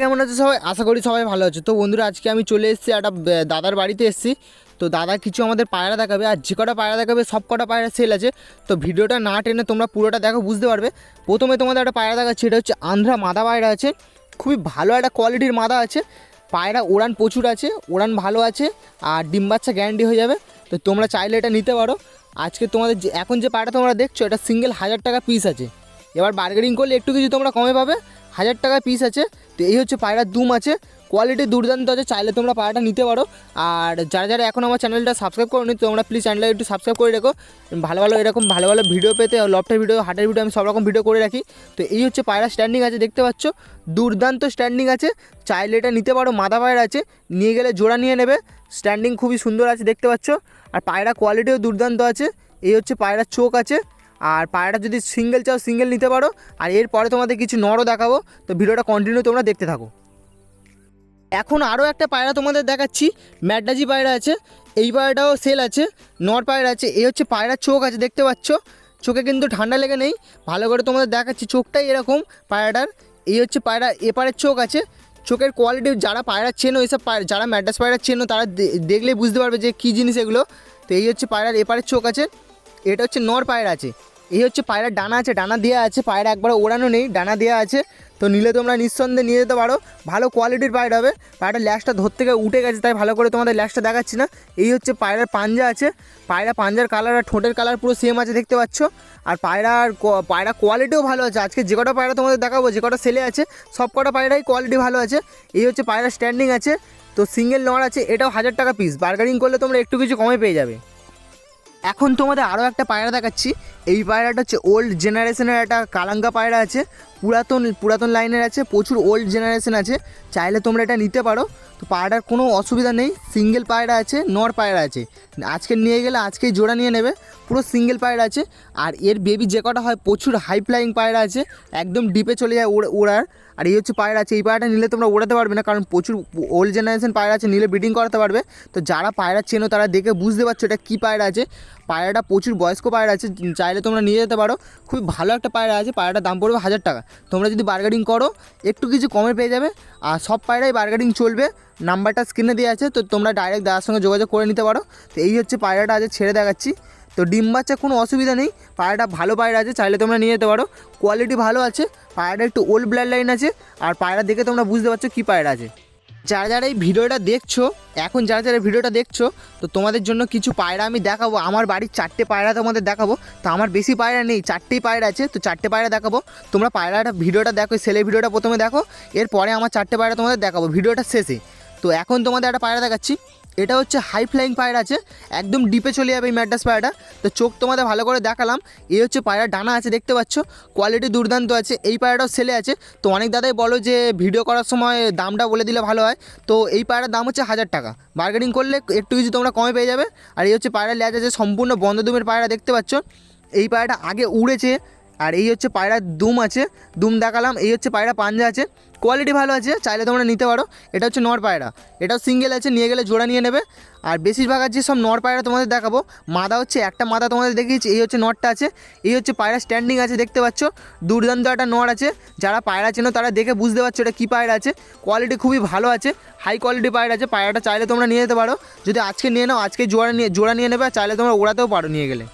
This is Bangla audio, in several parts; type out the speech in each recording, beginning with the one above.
কেমন আছে সবাই? আশা করি সবাই ভালো আছে। তো বন্ধুরা, আজকে আমি চলে এসেছি একটা দাদার বাড়িতে এসেছি। তো দাদা কিছু আমাদের পায়রা দেখাবে, আর যে কটা পায়রা দেখাবে, সব কটা পায়রা সেল আছে। তো ভিডিওটা না টেনে তোমরা পুরোটা দেখো, বুঝতে পারবে। প্রথমে তোমাদের একটা পায়রা দেখাচ্ছি, এটা হচ্ছে আন্ধ্রা মাদা পায়রা আছে। খুবই ভালো একটা কোয়ালিটির মাদা আছে। পায়রা ওড়ান প্রচুর আছে, ওড়ান ভালো আছে, আর ডিম বাচ্চা গ্যারান্টি হয়ে যাবে। তো তোমরা চাইলে এটা নিতে পারো। আজকে তোমাদের এখন যে পায়রা তোমরা দেখছ, এটা সিঙ্গেল হাজার টাকা পিস আছে। এবার বার্গেনিং করলে একটু কিছু তোমরা কমে পাবে। হাজার টাকা পিস আছে। তো এই হচ্ছে পায়রার দুম আছে। কোয়ালিটি দুর্দান্ত আছে, চাইলে তোমরা পায়রাটা নিতে পারো। আর যারা যারা এখন আমার চ্যানেলটা সাবস্ক্রাইব করোনি, তোমরা প্লিজ চ্যানেলটা একটু সাবস্ক্রাইব করে রেখো। ভালো ভালো এরকম ভালো ভালো ভিডিও পেতে লফটের ভিডিও হাটের ভিডিও আমি সব রকম ভিডিও করে রাখি। তো এই হচ্ছে পায়রা স্ট্যান্ডিং আছে, দেখতে পাচ্ছ? দুর্দান্ত স্ট্যান্ডিং আছে। চাইলে এটা নিতে পারো, মাদা পায়রা আছে। নিয়ে গেলে জোড়া নিয়ে নেবে। স্ট্যান্ডিং খুবই সুন্দর আছে, দেখতে পাচ্ছ? আর পায়রা কোয়ালিটিও দুর্দান্ত আছে। এই হচ্ছে পায়রার চোখ আছে। আর পায়রাটা যদি সিঙ্গেল চাও সিঙ্গেল নিতে পারো, আর এরপরে তোমাদের কিছু নরও দেখাবো। তো ভিডিওটা কন্টিনিউ তোমরা দেখতে থাকো। এখন আরও একটা পায়রা তোমাদের দেখাচ্ছি ম্যাডাজি পায়রা আছে, এই পায়রাটাও সেল আছে, নর পায়রা আছে, এই হচ্ছে পায়রার চোখ আছে, দেখতে পাচ্ছ? চোখে কিন্তু ঠান্ডা লেগে নেই, ভালো করে তোমাদের দেখাচ্ছি, চোখটাই এরকম পায়রাটার। এই হচ্ছে পায়রা, এপারের চোখ আছে, চোখের কোয়ালিটি যারা পায়রা চেনো এইসব পায়রা যারা ম্যাডাস পায়রা চেনো, তারা দেখলেই বুঝতে পারবে যে কী জিনিস এগুলো। তো এই হচ্ছে পায়রার এপারের চোখ আছে এটা হচ্ছে নর পায়রা আছে। এই হচ্ছে পায়রার ডানা আছে, ডানা দেওয়া আছে, পায়রা একবার ওড়ানো নেই, ডানা দেওয়া আছে। তো নিলে তোমরা নিঃসন্দেহে নিয়ে যেতে পারো। ভালো কোয়ালিটির পায়রা হবে। পায়রাটার ল্যাসটা ধর থেকে উঠে গেছে, তাই ভালো করে তোমাদের ল্যাসটা দেখাচ্ছি না। এই হচ্ছে পায়রার পাঞ্জা আছে। পায়রা পাঞ্জার কালার আর ঠোঁটের কালার পুরো সেম আছে, দেখতে পাচ্ছ? আর পায়রার পায়রা কোয়ালিটিও ভালো আছে। আজকে যে কটা পায়রা তোমাদের দেখাবো, যে কটা সেলে আছে, সব কটা পায়রাই কোয়ালিটি ভালো আছে। এই হচ্ছে পায়রা স্ট্যান্ডিং আছে। তো সিঙ্গেল নর আছে, এটাও হাজার টাকা পিস বার্গারিং করলে তোমরা একটু কিছু কমে পেয়ে যাবে। এখন তোমাদের আরও একটা পায়রা দেখাচ্ছি। এই পায়রাটা হচ্ছে ওল্ড জেনারেশনের একটা কালাঙ্গা পায়রা আছে। পুরাতন পুরাতন লাইনের আছে, প্রচুর ওল্ড জেনারেশন আছে। চাইলে তোমরা এটা নিতে পারো। তো পায়রার কোনো অসুবিধা নেই সিঙ্গেল পায়রা আছে, নর পায়রা আছে। আজকে নিয়ে গেলে আজকেই জোড়া নিয়ে নেবে, পুরো সিঙ্গেল পায়রা আছে। আর এর বেবি যে কটা হয়, প্রচুর হাই ফ্লাইং পায়রা আছে, একদম ডিপে চলে যায় ওড়ার। আর এই হচ্ছে পায়রা আছে, এই পায়রাটা নিলে তোমরা ওড়াতে পারবে না, কারণ প্রচুর ওল্ড জেনারেশন পায়রা আছে, নিলে ব্রিডিং করাতে পারবে। তো যারা পায়রা চেনো, তারা দেখে বুঝতে পারছ এটা কী পায়রা আছে। পায়রাটা প্রচুর বয়স্ক পায়রা আছে, চাইলে তোমরা নিয়ে যেতে পারো। খুবই ভালো একটা পায়রা আছে, পায়রাটার দাম পড়বে হাজার টাকা। তোমরা যদি বার্গেনিং করো, একটু কিছু কমে পেয়ে যাবে। আর সব পায়রাই বার্গেনিং চলবে। নাম্বারটা স্ক্রিনে দেওয়া আছে, তো তোমরা ডাইরেক্ট দাদার সঙ্গে যোগাযোগ করে নিতে পারো। তো এই হচ্ছে পায়রাটা আছে ছেড়ে দেখাচ্ছি। তো ডিম বাচ্চা কোনো অসুবিধা নেই, পায়রাটা ভালো পায়রা আছে, চাইলে তোমরা নিয়ে যেতে পারো। কোয়ালিটি ভালো আছে, পায়রাটা একটু ওল্ড ব্লাড লাইন আছে, আর পায়রা দেখে তোমরা বুঝতে পারছ কী পায়রা আছে। যারা যারা এই ভিডিওটা দেখছ, এখন যারা যারা ভিডিওটা দেখছ, তো তোমাদের জন্য কিছু পায়রা আমি দেখাবো। আমার বাড়ির চারটে পায়রা তোমাদের দেখাবো। তো আমার বেশি পায়রা নেই চারটেই পায়রা আছে, তো চারটে পায়রা দেখাবো। তোমরা পায়রাটা ভিডিওটা দেখো সেলে ভিডিওটা প্রথমে দেখো, এরপরে আমার চারটে পায়রা তোমাদের দেখাবো, ভিডিওটা শেষে। তো এখন তোমাদের একটা পায়রা দেখাচ্ছি। এটা হচ্ছে হাই ফ্লাইং পায়রা আছে। একদম ডিপে চলে যাবে এই ম্যাডাস পায়রাটা। তো চোখ তোমাদের ভালো করে দেখালাম। এই হচ্ছে পায়রা ডানা আছে, দেখতে পাচ্ছ? কোয়ালিটি দুর্দান্ত আছে। এই পায়রাটাও সেলে আছে। তো অনেক দাদাই বলো যে ভিডিও করার সময় দামটা বলে দিলে ভালো হয়। তো এই পায়রার দাম হচ্ছে হাজার টাকা। বার্গেনিং করলে একটু কিছু তোমরা কমে পেয়ে যাবে। আর এই হচ্ছে পায়রা ল্যাজ আছে, সম্পূর্ণ বন্ধ দুমের পায়রা, দেখতে পাচ্ছ? এই পায়রাটা আগে উড়েছে। আর এই হচ্ছে পায়রা দুম আছে, দুম দেখালাম, এই হচ্ছে পায়রা পাঞ্জা আছে। কোয়ালিটি ভালো আছে, চাইলে তোমরা নিতে পারো। এটা হচ্ছে নর পায়রা। এটাও সিঙ্গেল আছে, নিয়ে গেলে জোড়া নিয়ে নেবে। আর বেশিরভাগ আছে সব নর পায়রা তোমাদের দেখাবো। মাদা হচ্ছে, একটা মাদা তোমাদের দেখিয়েছি, এই হচ্ছে নটটা আছে। এই হচ্ছে পায়রা স্ট্যান্ডিং আছে, দেখতে পাচ্ছ? দুর্দান্ত একটা নর আছে। যারা পায়রা চেনো, তারা দেখে বুঝতে পারছ এটা কী পায়রা আছে। কোয়ালিটি খুবই ভালো আছে হাই কোয়ালিটি পায়রা আছে। পায়রাটা চাইলে তোমরা নিয়ে যেতে পারো। যদি আজকে নিয়ে নাও, আজকে জোড়া নিয়ে জোড়া নিয়ে নেবে চাইলে তোমরা ওড়াতেও পারো নিয়ে গেলে।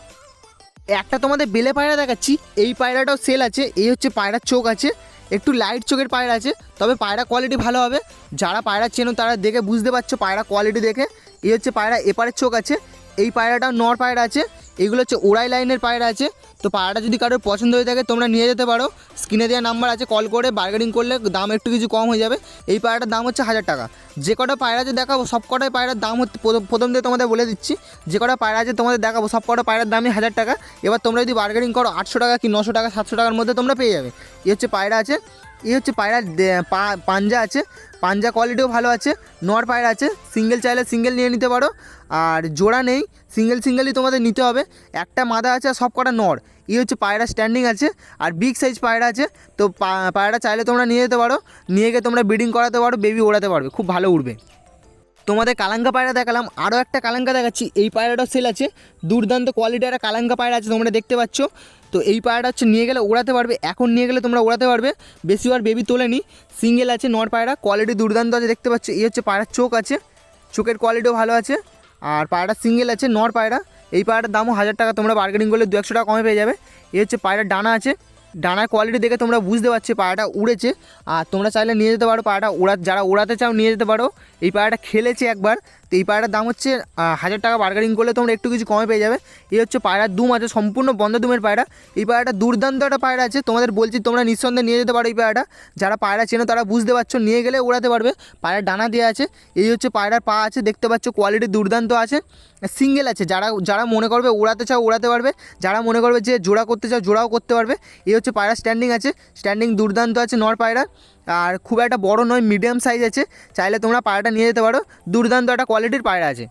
একটা তোমাদের বেলে পায়রা দেখাচ্ছি। এই পায়রাটাও সেল আছে, এই হচ্ছে পায়রার চোখ আছে, একটু লাইট চোখের পায়রা আছে, তবে পায়রা কোয়ালিটি ভালো হবে। যারা পায়রা চেনো তারা দেখে বুঝতে পারছ পায়রা কোয়ালিটি দেখে। এই হচ্ছে পায়রা এপারের চোখ আছে, এই পায়রাটাও নর পায়রা আছে, এগুলো হচ্ছে ওড়াই লাইনের পায়রা আছে। তো পাড়াটা যদি কারোর পছন্দ হয়ে থাকে, তোমরা নিয়ে যেতে পারো। স্ক্রিনে দেওয়া নাম্বার আছে কল করে বার্গেনিং করলে দাম একটু কিছু কম হয়ে যাবে। এই পায়রাটার দাম হচ্ছে হাজার টাকা। যে কটা পায়রা যে দেখাবো, সব কটাই পায়রার দাম হচ্ছে, প্রথম- দিয়ে তোমাদের বলে দিচ্ছি। যে কটা পায়রা আছে তোমাদের দেখাবো, সব কটা পায়রার দামই হাজার টাকা। এবার তোমরা যদি বার্গেনিং করো, আটশো টাকা কি নশো টাকা, সাতশো টাকার মধ্যে তোমরা পেয়ে যাবে। এই হচ্ছে পায়রা আছে এই হচ্ছে পায়রার পাঞ্জা আছে। পাঞ্জা কোয়ালিটিও ভালো আছে। নর পায়রা আছে। সিঙ্গেল চাইলে সিঙ্গেল নিয়ে নিতে পারো। আর জোড়া নেই। সিঙ্গেল সিঙ্গেলই তোমাদের নিতে হবে। একটা মাদা আছে আর সব কটা নর। এই হচ্ছে পায়রা স্ট্যান্ডিং আছে। আর বিগ সাইজ পায়রা আছে। তো পায়রা চাইলে তোমরা নিয়ে যেতে পারো। নিয়ে গিয়ে তোমরা ব্রিডিং করাতে পারো। বেবি ওড়াতে পারবে। খুব ভালো উড়বে। তোমাদের কালাঙ্কা পায়রা দেখালাম। আরও একটা কালাঙ্কা দেখাচ্ছি। এই পায়রাটাও সেল আছে। দুর্দান্ত কোয়ালিটির একটা কালাঙ্কা পায়রা আছে। তোমরা দেখতে পাচ্ছ। তো এই পায়রাটা হচ্ছে নিয়ে গেলে ওড়াতে পারবে। এখন নিয়ে গেলে তোমরা ওড়াতে পারবে। বেশি বেশিবার বেবি তোলেনি সিঙ্গেল আছে নর পায়রা। কোয়ালিটি দুর্দান্ত আছে, দেখতে পাচ্ছ। এই হচ্ছে পায়রার চোখ আছে। চোখের কোয়ালিটিও ভালো আছে। আর পায়রাটা সিঙ্গেল আছে, নর পায়রা। এই পায়রাটার দামও হাজার টাকা। তোমরা বার্গেনিং করলে দু একশো টাকা কমে পেয়ে যাবে। এই হচ্ছে পায়রার ডানা আছে। ডানার কোয়ালিটি দেখে তোমরা বুঝতে পারছ পায়রাটা উড়েছে। আর তোমরা চাইলে নিয়ে যেতে পারো পায়রাটা। ওড়া যারা ওড়াতে চাও নিয়ে যেতে পারো। এই পায়রাটা খেলেছে একবার। তো এই পায়রার দাম হচ্ছে হাজার টাকা বার্গারিং করলে তোমরা একটু কিছু কমে পেয়ে যাবে। এই হচ্ছে পায়রার দুম আছে, সম্পূর্ণ বন্ধ দুমের পায়রা। এই পায়রাটা দুর্দান্ত একটা পায়রা আছে, তোমাদের বলছি তোমরা নিঃসন্দেহে নিয়ে যেতে পারো এই পায়রাটা। যারা পায়রা চেনো তারা বুঝতে পারছ, নিয়ে গেলে উড়াতে পারবে। পায়রার ডানা দেওয়া আছে, এই হচ্ছে পায়রার পা আছে, দেখতে পাচ্ছ কোয়ালিটি দুর্দান্ত আছে। সিঙ্গেল আছে, যারা যারা মনে করবে উড়াতে চাও উড়াতে পারবে, যারা মনে করবে যে জোড়া করতে চাও জোড়াও করতে পারবে। এই হচ্ছে পায়রা স্ট্যান্ডিং আছে স্ট্যান্ডিং দুর্দান্ত আছে নর পায়রা। আর খুব একটা বড় নয় মিডিয়াম সাইজ আছে। চাইলে তোমরা পায়রাটা নিয়ে যেতে পারো। দুর্দান্ত একটা কোয়ালিটির পায়রা আছে।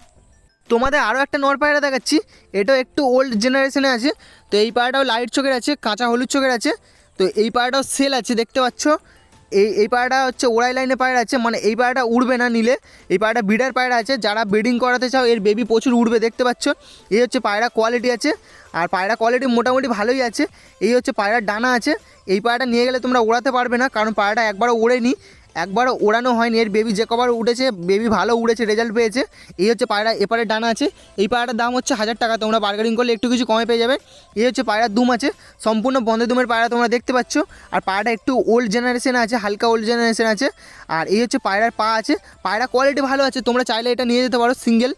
তোমাদের আরও একটা নর পায়রা দেখাচ্ছি। এটাও একটু ওল্ড জেনারেশনে আছে। তো এই পায়রাটাও লাইট চোখের আছে, কাঁচা হলুদ চোখের আছে। তো এই পায়রাটাও সেল আছে, দেখতে পাচ্ছ? এই এই পায়রাটা হচ্ছে ওড়াই লাইনে পায়রা আছে মানে এই পায়রাটা উড়বে না নিলে। এই পায়রাটা বিডার পায়রা আছে, যারা ব্রিডিং করাতে চাও, এর বেবি প্রচুর উড়বে, দেখতে পাচ্ছ। এই হচ্ছে পায়রা কোয়ালিটি আছে, আর পায়রা কোয়ালিটি মোটামুটি ভালোই আছে। এই হচ্ছে পায়রার ডানা আছে, এই পায়রাটা নিয়ে গেলে তোমরা ওড়াতে পারবে না, কারণ পায়রাটা একবারও ওড়েনি। একবারও ওড়ানো হয়নি, এর বেবি যে কবার উঠেছে বেবি ভালো উড়েছে রেজাল্ট পেয়েছে। এই হচ্ছে পায়রা এপারে ডানা আছে। এই পায়রাটার দাম হচ্ছে হাজার টাকা, তোমরা বার্গেনিং করলে একটু কিছু কমে পেয়ে যাবে। এই হচ্ছে পায়রার দুম আছে, সম্পূর্ণ বন্ধ দুমের পায়রা তোমরা দেখতে পাচ্ছ। আর পায়রাটা একটু ওল্ড জেনারেশন আছে, হালকা ওল্ড জেনারেশন আছে। আর এই হচ্ছে পায়রার পা আছে, পায়রা কোয়ালিটি ভালো আছে, তোমরা চাইলে এটা নিয়ে যেতে পারো সিঙ্গেল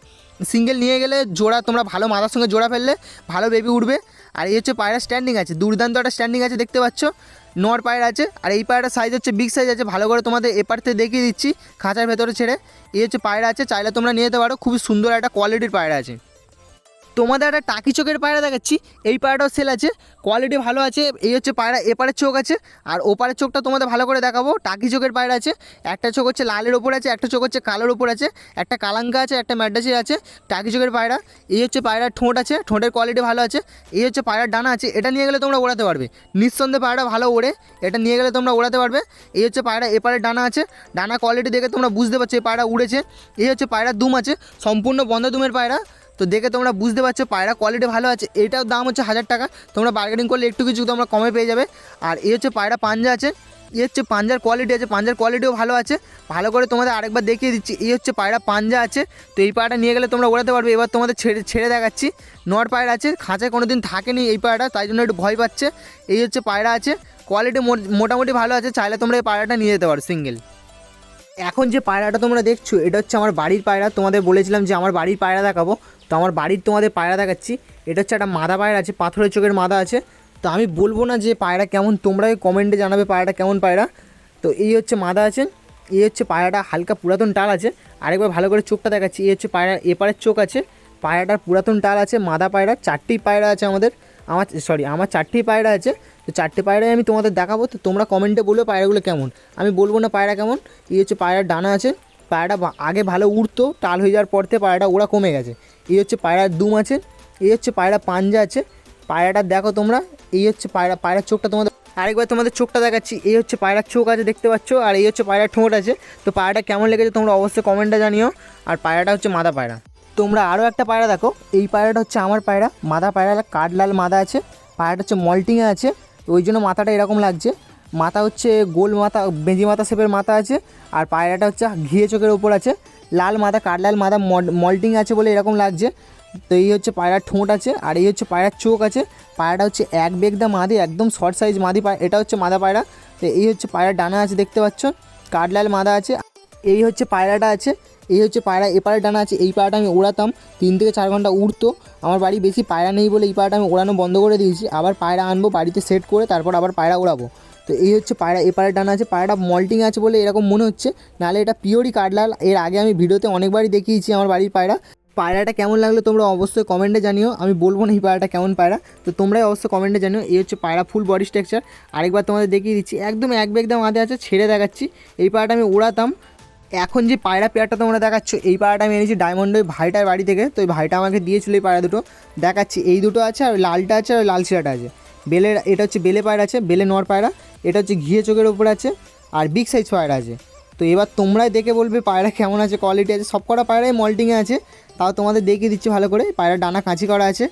সিঙ্গেল নিয়ে গেলে জোড়া, তোমরা ভালো মাথার সঙ্গে জোড়া ফেললে, ভালো বেবি উঠবে। আর এই হচ্ছে পায়রা স্ট্যান্ডিং আছে, দুর্দান্ত একটা স্ট্যান্ডিং আছে, দেখতে পাচ্ছ। নর পায়ের আছে, আর এই পায়েরটা সাইজ হচ্ছে বিগ সাইজ আছে, ভালো করে তোমাদের এপার থেকে দেখিয়ে দিচ্ছি, খাঁচার ভেতরে ছেড়ে। এই হচ্ছে পায়রা আছে, চাইলে তোমরা নিয়ে যেতে পারো, খুবই সুন্দর একটা কোয়ালিটির পায়রা আছে। তোমাদের একটা টাকি চোখের পায়রা দেখাচ্ছি। এই পায়রাটাও সেল আছে কোয়ালিটি ভালো আছে, এই হচ্ছে পায়রা, এপারের চোখ আছে, আর ওপারের চোখটা তোমাদের ভালো করে দেখাবো, টাকি চোখের পায়রা আছে, একটা চোখ হচ্ছে লালের ওপর আছে, একটা চোখ হচ্ছে কালোর ওপর আছে, একটা কালাঙ্কা আছে, একটা ম্যাডাসি আছে, টাকি চোখের পায়রা, এই হচ্ছে পায়রার ঠোঁট আছে, ঠোঁটের কোয়ালিটি ভালো আছে, এই হচ্ছে পায়রার ডানা আছে, এটা নিয়ে গেলে তোমরা ওড়াতে পারবে, নিঃসন্দেহে পায়রা ভালো ওড়ে, এটা নিয়ে গেলে তোমরা ওড়াতে পারবে, এই হচ্ছে পায়রা, এপারের ডানা আছে, ডানা কোয়ালিটি দেখে তোমরা বুঝতে পারছ, এই পায়রা উড়েছে, এই হচ্ছে পায়রার দুম আছে, সম্পূর্ণ বন্ধ দুমের পায়রা তো দেখে তোমরা বুঝতে পারছ পায়রা কোয়ালিটি ভালো আছে, এটাও দাম হচ্ছে হাজার টাকা। তোমরা বার্গেনিং করলে একটু কিছু তোমরা কমে পেয়ে যাবে। আর এই হচ্ছে পায়রা পাঞ্জা আছে, এই হচ্ছে পাঞ্জার কোয়ালিটি আছে, পাঞ্জার কোয়ালিটিও ভালো আছে। ভালো করে তোমাদের আরেকবার দেখিয়ে দিচ্ছি, এই হচ্ছে পায়রা পাঞ্জা আছে। তো এই পায়রাটা নিয়ে গেলে তোমরা ওড়াতে পারবে, এবার তোমাদের ছেড়ে ছেড়ে দেখাচ্ছি। নট পায়রা আছে খাঁচায় কোনো দিন থাকেনি এই পায়রাটা, তাই জন্য একটু ভয় পাচ্ছে। এই হচ্ছে পায়রা আছে কোয়ালিটি মোটামুটি ভালো আছে, চাইলে তোমরা এই পায়রাটা নিয়ে যেতে পারো সিঙ্গেল এখন যে পায়রাটা তোমরা দেখছ, এটা হচ্ছে আমার বাড়ির পায়রা, তোমাদের বলেছিলাম যে আমার বাড়ির পায়রা দেখাবো। তো আমার বাড়ির তোমাদের পায়রা দেখাচ্ছি। এটা হচ্ছে একটা মাদা পায়রা আছে, পাথরের চোখের মাদা আছে। তো আমি বলব না যে পায়রা কেমন, তোমরাই কমেন্টে জানাবে পায়রাটা কেমন পায়রা। তো এই হচ্ছে মাদা আছে এই হচ্ছে পায়রাটা হালকা পুরাতন টাল আছে। আরেকবার ভালো করে চোখটা দেখাচ্ছি, এই হচ্ছে পায়রা, এপারের চোখ আছে। পায়রাটার পুরাতন টাল আছে, মাদা পায়রা, চারটি পায়রা আছে আমাদের। আমার সরি আমার চারটি পায়রা আছে। তো চারটে পায়রাই আমি তোমাদের দেখাবো, তো তোমরা কমেন্টে বলবে পায়রাগুলো কেমন। আমি বলব না পায়রা কেমন, এই হচ্ছে পায়রার ডানা আছে। পায়রাটা আগে ভালো উড়তো, টাল হয়ে যাওয়ার পর থেকে পায়রাটা ওরা কমে গেছে। এই হচ্ছে পায়রার দুম আছে, এই হচ্ছে পায়রা পাঞ্জা আছে। পায়রাটা দেখো তোমরা, এই হচ্ছে পায়রা, পায়রার চোখটা তোমাদের আরেকবার তোমাদের চোখটা দেখাচ্ছি, এই হচ্ছে পায়রার চোখ আছে, দেখতে পাচ্ছ? আর এই হচ্ছে পায়রার ঠোঁট আছে। তো পায়রাটা কেমন লেগেছে তোমরা অবশ্যই কমেন্টটা জানিও। আর পায়রাটা হচ্ছে মাদা পায়রা। তোমরা আরও একটা পায়রা দেখো, এই পায়রাটা হচ্ছে আমার পায়রা। মাদা পায়রা কাঠ লাল মাদা আছে, পায়রাটা হচ্ছে মল্টিংয়ে আছে, ওই জন্য মাথাটা এরকম লাগছে। মাথা হচ্ছে গোল মাথা বেঁজি মাথা শেপের মাথা আছে, আর পায়রাটা হচ্ছে ঘিয়ে চোখের ওপর আছে। লাল মাথা কাঠলাল মাথা মল্টিং আছে বলে এরকম লাগছে। তো এই হচ্ছে পায়রার ঠোঁট আছে, আর এই হচ্ছে পায়রার চোখ আছে। পায়রাটা হচ্ছে এক বেগদা মাদি, একদম শর্ট সাইজ মাদি পায়রা, এটা হচ্ছে মাদা পায়রা। তো এই হচ্ছে পায়রার ডানা আছে, দেখতে পাচ্ছ? কাঠলাল মাদা আছে। এই হচ্ছে পায়রাটা আছে, এই হচ্ছে পায়রা এপারে ডানা আছে, এই পায়রাটা আমি ওড়াতাম। তিন থেকে চার ঘণ্টা উড়তো। আমার বাড়ি বেশি পায়রা নেই বলে এই পায়রাটা আমি ওড়ানো বন্ধ করে দিয়েছি। আবার পায়রা আনব, বাড়িতে সেট করে তারপর আবার পায়রা ওড়াবো। তো এই হচ্ছে পায়রা এ এপারে ডানা আছে, পায়রাটা মল্টিং আছে বলে এরকম মনে হচ্ছে। নাহলে এটা পিওরই কাঠলাল এর আগে আমি ভিডিওতে অনেকবারই দেখিয়েছি আমার বাড়ির পায়রা। পায়রাটা কেমন লাগল তোমরা অবশ্যই কমেন্টে জানিও। আমি বলব না এই পায়রাটা কেমন পায়রা। তো তোমরাই অবশ্যই কমেন্টে জানিও। এই হচ্ছে পায়রা ফুল বডি স্ট্রাকচার আরেকবার তোমাদের দেখিয়ে দিচ্ছি। একদম এক বেগদা মাঝে আছে, ছেড়ে দেখাচ্ছি। এই পায়রাটা আমি উড়াতাম। এখন যে পায়রা পেয়ারটা তোমরা দেখাচ্ছ, এই পায়রাটা আমি এনেছি ডায়মন্ড ওই ভাইটার বাড়ি থেকে। তো ওই ভাইটা আমাকে দিয়েছিল এই পায়রা দুটো। দেখাচ্ছি। এই দুটো আছে আর লালটা আছে আর লাল শিরাটা আছে। বেলের, এটা হচ্ছে বেলে পায়রা আছে, বেলে নর পায়রা, এটা হচ্ছে ঘিয়ে চোখের ওপর আছে আর বিগ সাইজ পায়রা আছে। তো এবার তোমরাই দেখে বলবে পায়রা কেমন আছে কোয়ালিটি আছে, সব কটা পায়রাই মল্টিংয়ে আছে, তাও তোমাদের দেখিয়ে দিচ্ছি ভালো করে পায়রা ডানা কাঁচি করা আছে।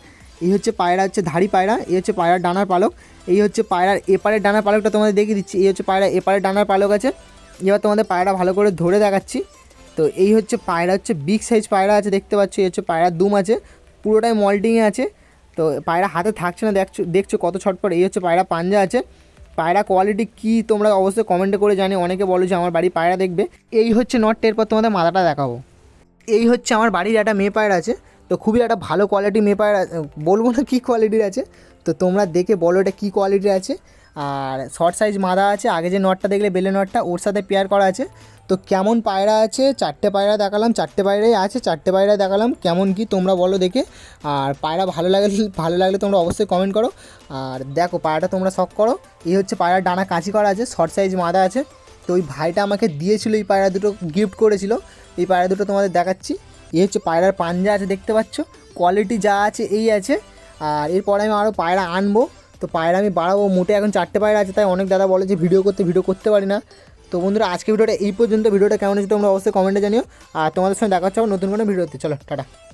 এই হচ্ছে পায়রা হচ্ছে ধাড়ি পায়রা, এই হচ্ছে পায়রার ডানার পালক, এই হচ্ছে পায়রার এপারের ডানার পালকটা তোমাদের দেখিয়ে দিচ্ছি, এই হচ্ছে পায়রা এপারের ডানার পালক আছে। এবার তোমাদের পায়রা ভালো করে ধরে দেখাচ্ছি। তো এই হচ্ছে পায়রা, হচ্ছে বিগ সাইজ পায়রা আছে, দেখতে পাচ্ছ, এই হচ্ছে পায়রার দুম আছে, পুরোটাই মল্টিংয়ে আছে। তো পায়রা হাতে থাকছে না, দেখছ দেখছ কত ছটপট এই হচ্ছে পায়রা, পাঞ্জা আছে। পায়রা কোয়ালিটি কি তোমরা অবশ্যই কমেন্টে করে জানি অনেকে বলো যে আমার বাড়ি পায়রা দেখবে। এই হচ্ছে নট এরপর তোমাদের মাথাটা দেখাবো। এই হচ্ছে আমার বাড়ির একটা মেয়ে পায়রা আছে। তো খুবই একটা ভালো কোয়ালিটি মেয়ে পায়রা, বলব না কী কোয়ালিটির আছে। তো তোমরা দেখে বলো এটা কী কোয়ালিটির আছে। আর শর্ট সাইজ মাদা আছে, আগে যে নটটা দেখলে বেলে নটটা ওর সাথে পেয়ার করা আছে। তো কেমন পায়রা আছে? চারটে পায়রা দেখালাম, চারটে পায়রাই আছে, চারটে পায়রা দেখালাম, কেমন কি তোমরা বলো দেখে। আর পায়রা ভালো লাগলে ভালো লাগলে তোমরা অবশ্যই কমেন্ট করো। আর দেখো, পায়রাটা তোমরা শখ করো। এই হচ্ছে পায়রার ডানা কাঁচি করা আছে শর্ট সাইজ মাদা আছে। তো ওই ভাইটা আমাকে দিয়েছিল, এই পায়রা দুটো গিফট করেছিল। এই পায়রা দুটো তোমাদের দেখাচ্ছি। এই হচ্ছে পায়রার পাঞ্জা আছে, দেখতে পাচ্ছ। কোয়ালিটি যা আছে, এই আছে। আর এরপরে আমি আরও পায়রা আনব। তো পায়রা আমি বাড়াবো, মোটে এখন চারটে পায়রা আছে, তাই অনেক দাদা বলে যে ভিডিও করতে ভিডিও করতে পারি না। তো বন্ধুরা আজকে ভিডিওটা এই পর্যন্ত, ভিডিওটা কেমন হচ্ছে তোমরা অবশ্যই কমেন্টে জানিও। আর তোমাদের সঙ্গে দেখা হচ্ছে নতুন কোনো ভিডিওতে, চলো, টাটা।